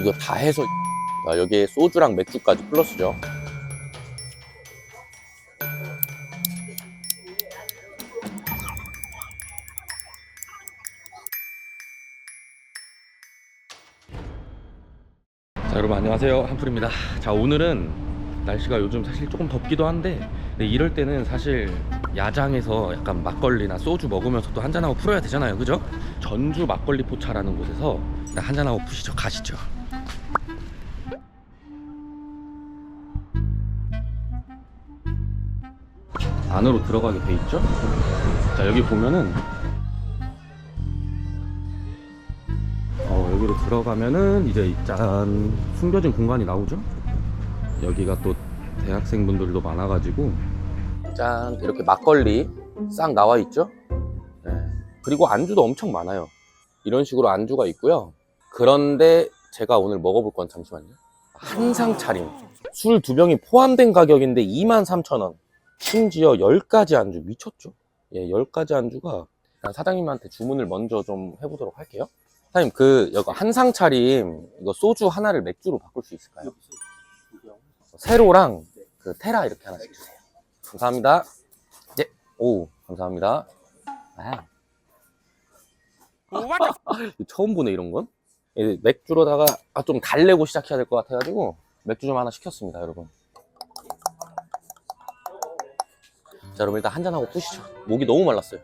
이거 다 해서 아, 여기에 소주랑 맥주까지 플러스죠. 자 여러분 안녕하세요. 한풀입니다. 자 오늘은 날씨가 요즘 사실 조금 덥기도 한데 이럴 때는 사실 야장에서 약간 막걸리나 소주 먹으면서 또 한잔하고 풀어야 되잖아요. 그죠? 전주 막걸리 포차라는 곳에서 한잔하고 푸시죠. 가시죠 안으로 들어가게 돼 있죠 자 여기 보면은 어, 여기로 들어가면은 이제 짠 숨겨진 공간이 나오죠. 여기가 또 대학생분들도 많아가지고 짠 이렇게 막걸리 싹 나와 있죠. 네. 그리고 안주도 엄청 많아요. 이런 식으로 안주가 있고요. 그런데 제가 오늘 먹어볼 건 잠시만요. 한상 차림 술 두 병이 포함된 가격인데 23,000원. 심지어 10가지 안주 미쳤죠. 예, 10가지 안주가 일단 사장님한테 주문을 먼저 좀 해보도록 할게요. 사장님 그 이거 한상 차림 이거 소주 하나를 맥주로 바꿀 수 있을까요? 세로랑 그 테라 이렇게 하나씩 주세요. 감사합니다. 네, 오 감사합니다. 아. 처음 보네 이런 건. 예, 맥주로다가 아, 좀 달래고 시작해야 될 것 같아가지고 맥주 좀 하나 시켰습니다, 여러분. 자, 여러분 일단 한잔 하고 푸시죠. 목이 너무 말랐어요.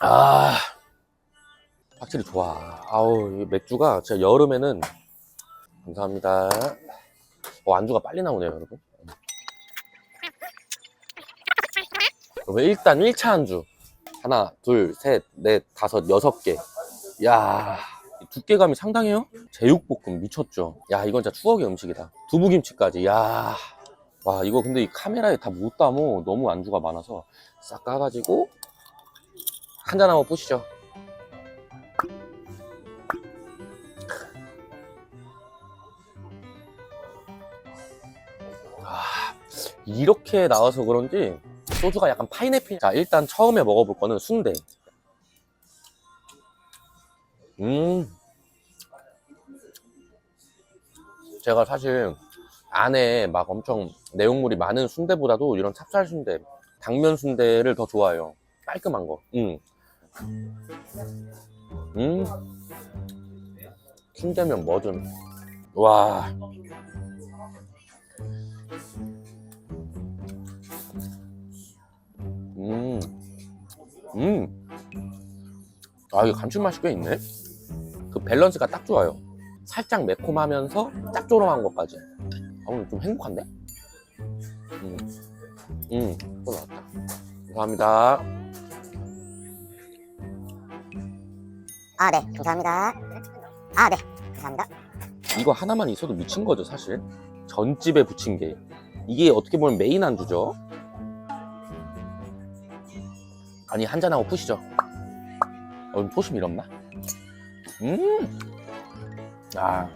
아, 확실히 좋아. 아우, 이 맥주가 진짜 여름에는 감사합니다. 어, 안주가 빨리 나오네요, 여러분. 여러분, 일단 1차 안주. 하나, 둘, 셋, 넷, 다섯, 여섯 개. 야이 두께감이 상당해요? 제육볶음 미쳤죠? 야, 이건 진짜 추억의 음식이다. 두부김치까지. 야 와, 이거 근데 이 카메라에 다 못 담어. 너무 안주가 많아서 싹 까가지고 한잔 한번 보시죠. 아, 이렇게 나와서 그런지 소주가 약간 파인애플. 자, 일단 처음에 먹어볼 거는 순대. 음. 제가 사실 안에 막 엄청 내용물이 많은 순대보다도 이런 찹쌀 순대, 당면 순대를 더 좋아해요. 깔끔한 거. 음. 음. 순대면 뭐든. 와. 음. 아, 이거 감칠맛이 꽤 있네. 그 밸런스가 딱 좋아요. 살짝 매콤하면서 짭조름한 것까지. 아, 오늘 좀 행복한데? 음. 음, 또 나왔다. 감사합니다. 아, 네. 감사합니다. 아, 네. 감사합니다. 이거 하나만 있어도 미친 거죠, 사실. 전집에 붙인 게. 이게 어떻게 보면 메인 안주죠. 아니, 한잔하고 푸시죠. 어, 소심 이렇나? 음! 아.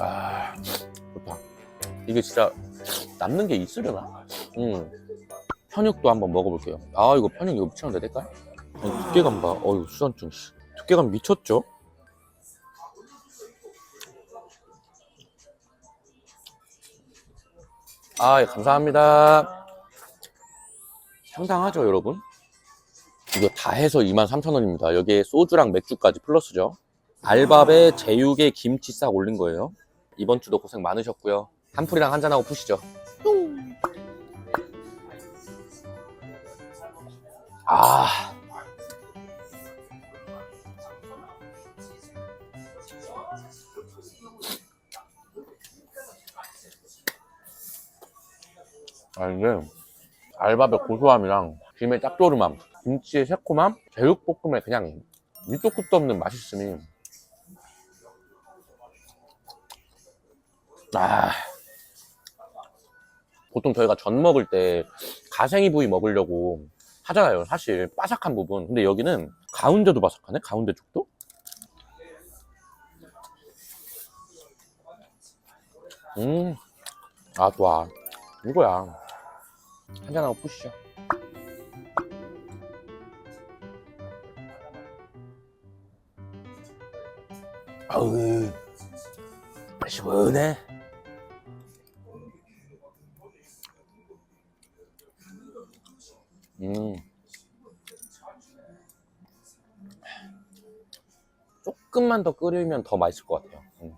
아, 좋다. 이게 진짜 남는 게 있으려나? 음. 편육도 한번 먹어볼게요. 아, 이거 편육 이거 미쳤는데 될까? 두께감 봐. 어이구, 수전증, 씨. 두께감 미쳤죠? 아, 예, 감사합니다. 상당하죠, 여러분? 이거 다 해서 23,000원입니다. 여기에 소주랑 맥주까지 플러스죠. 알밥에 제육에 김치 싹 올린 거예요. 이번 주도 고생 많으셨고요. 한풀이랑 한잔하고 푸시죠. 아. 아, 이게 알밥의 고소함이랑 김의 짭조름함, 김치의 새콤함, 제육볶음의 그냥 밑도 끝도 없는 맛있음이 아 보통 저희가 전 먹을 때 가생이 부위 먹으려고 하잖아요. 사실 바삭한 부분. 근데 여기는 가운데도 바삭하네. 가운데 쪽도. 음, 아 좋아. 이거야. 한잔하고 푸시죠. 아우, 시원해. 음. 조금만 더 끓이면 더 맛있을 것 같아요. 음.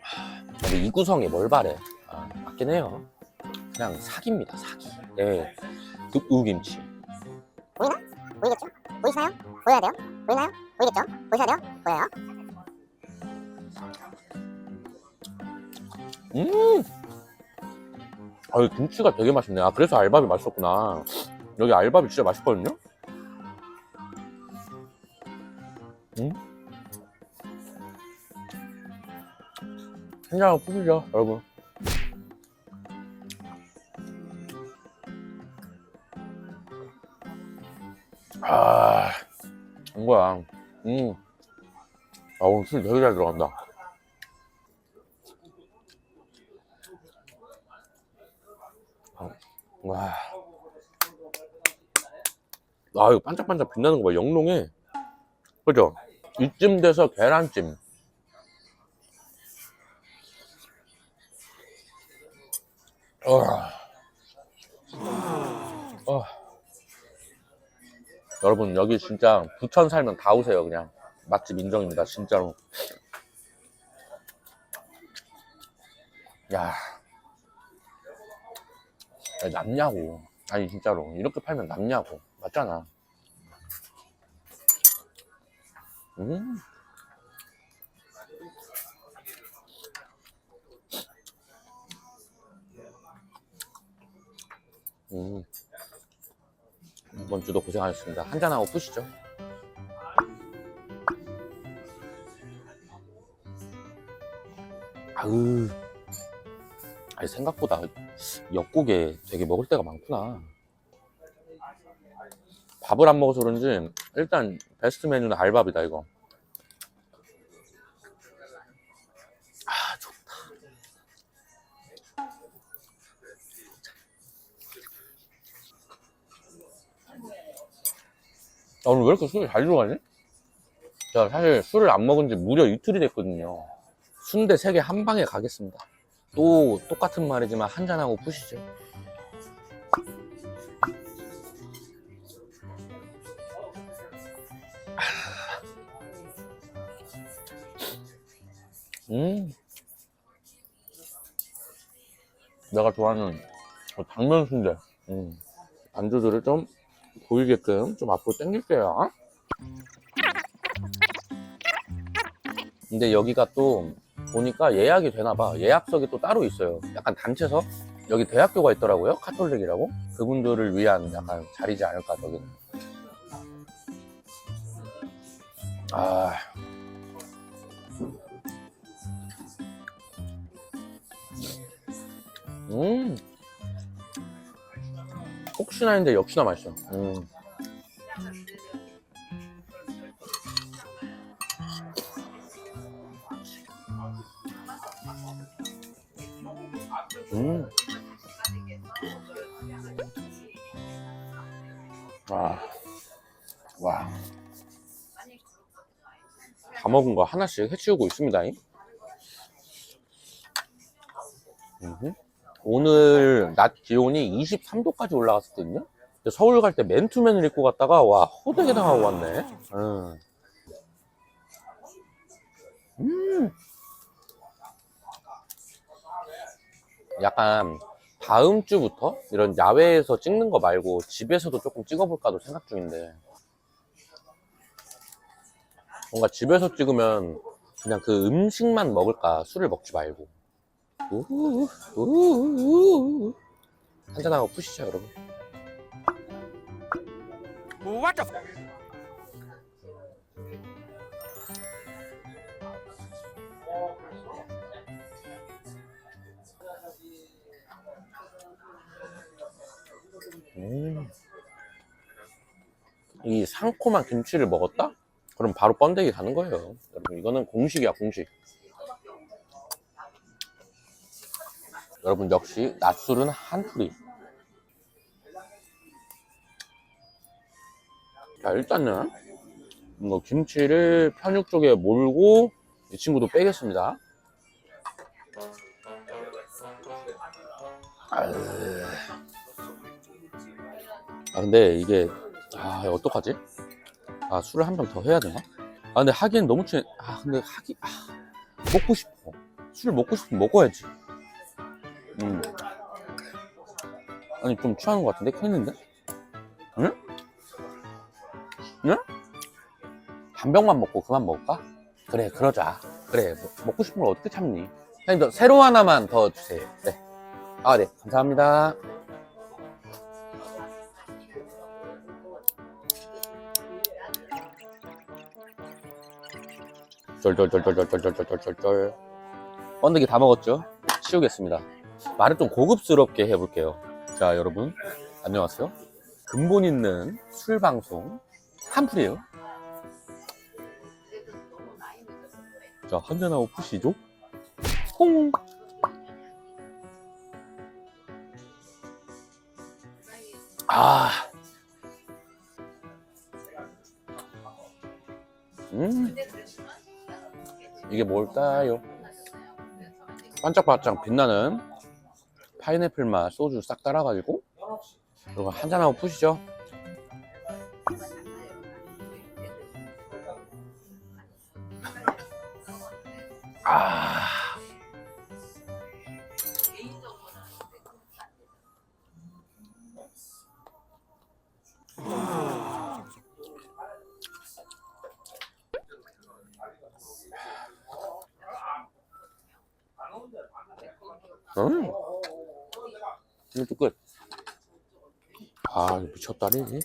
하, 근데 이 구성에 뭘 바래? 아, 맞긴 해요. 그냥 사기입니다, 사기. 예. 그 우김치. 보이나? 보이겠죠? 보이시나요? 보여야 돼요? 보이나요? 보이겠죠? 보셔야 돼요? 보여요? 음! 아, 이 김치가 되게 맛있네. 아, 그래서 알밥이 맛있었구나. 여기 알밥이 진짜 맛있거든요? 음? 한잔 푸시죠, 여러분. 이거야. 음. 아, 오늘 술 되게 잘 들어간다. 와. 아, 이거 반짝반짝 빛나는 거 봐. 영롱해. 그죠? 이쯤 돼서 계란찜. 어. 어. 여러분, 여기 진짜 부천 살면 다 오세요, 그냥. 맛집 인정입니다, 진짜로. 야. 남냐고. 아니, 진짜로. 이렇게 팔면 남냐고. 맞잖아. 음. 음. 이번 주도 고생하셨습니다. 한잔하고 푸시죠. 아으. 아니, 생각보다 엽국에 되게 먹을 때가 많구나. 밥을 안 먹어서 그런지 일단 베스트 메뉴는 알밥이다 이거. 오늘 왜 이렇게 술이 잘 들어가지? 제가 사실 술을 안 먹은 지 무려 이틀이 됐거든요. 순대 3개 한 방에 가겠습니다. 또 똑같은 말이지만 한잔하고 푸시죠. 음. 내가 좋아하는 그 당면 순대. 음. 안주들을 좀 보이게끔 좀 앞으로 당길게요. 근데 여기가 또 보니까 예약이 되나봐. 예약석이 또 따로 있어요. 약간 단체석? 여기 대학교가 있더라고요. 카톨릭이라고. 그분들을 위한 약간 자리지 않을까, 저기는. 아. 음. 혹시나 했는데 역시나 맛있어. 음. 음. 와. 와. 다 먹은 거 하나씩 해치우고 있습니다. 음 오늘 낮 기온이 23도까지 올라갔었거든요. 서울 갈 때 맨투맨을 입고 갔다가 와 호되게 당하고 왔네. 음. 음. 약간 다음 주부터 이런 야외에서 찍는 거 말고 집에서도 조금 찍어볼까도 생각 중인데 뭔가 집에서 찍으면 그냥 그 음식만 먹을까 술을 먹지 말고 우우, 우우. 한잔하고 푸시죠 여러분 What the f- 음. 이 상콤한 김치를 먹었다? 그럼 바로 번데기 가는 거예요. 여러분, 이거는 공식이야, 공식. 여러분, 역시 낮술은 한풀이. 자, 일단은, 뭐, 김치를 편육 쪽에 몰고, 이 친구도 빼겠습니다. 아 근데 이게 아 어떡하지? 아 술을 한 병 더 해야 되나? 아 근데 하기엔 너무 취해 아 근데 하기 아 먹고 싶어 술 먹고 싶으면 먹어야지 음 아니 좀 취하는 것 같은데 큰일인데? 응? 응? 한 병만 먹고 그만 먹을까? 그래 그러자 그래 먹- 먹고 싶은 걸 어떻게 참니? 더 새로 하나만 더 주세요 네. 아, 네. 감사합니다. 쫄쫄쫄쫄쫄쫄쫄쫄쫄. 번데기 다 먹었죠? 치우겠습니다. 말을 좀 고급스럽게 해볼게요. 자, 여러분. 안녕하세요. 근본 있는 술 방송 한풀이에요. 자, 한잔하고 푸시죠? 홍! 아. 음. 이게 뭘까요? 반짝반짝 빛나는 파인애플 맛 소주 싹 따라가지고 그리고 한잔하고 푸시죠. 아. 끝. 아, 미쳤다니.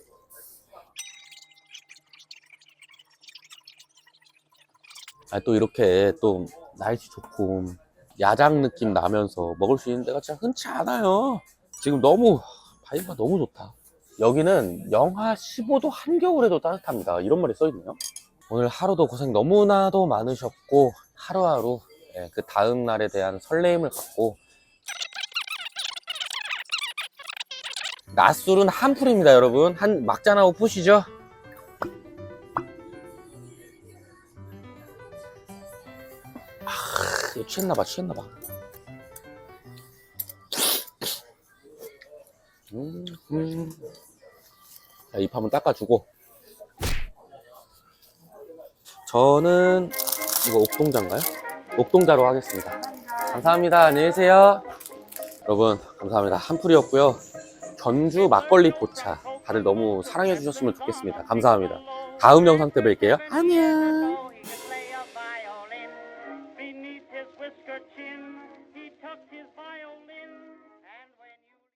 아, 또 이렇게 또 날씨 좋고 야장 느낌 나면서 먹을 수 있는 데가 진짜 흔치 않아요. 지금 너무 바이브가 너무 좋다. 여기는 영하 15도 한겨울에도 따뜻합니다. 이런 말이 써있네요. 오늘 하루도 고생 너무나도 많으셨고 하루하루 예, 그 다음 날에 대한 설레임을 갖고 낮술은 한 풀입니다 여러분. 한 막잔하고 푸시죠. 아 취했나봐 취했나봐. 음, 음. 자, 입 한번 닦아주고. 저는 이거 옥동자인가요? 옥동자로 하겠습니다. 감사합니다. 안녕히 계세요. 여러분 감사합니다. 한풀이었고요 전주 막걸리 포차. 다들 너무 사랑해 주셨으면 좋겠습니다. 감사합니다. 다음 영상 때 뵐게요. 안녕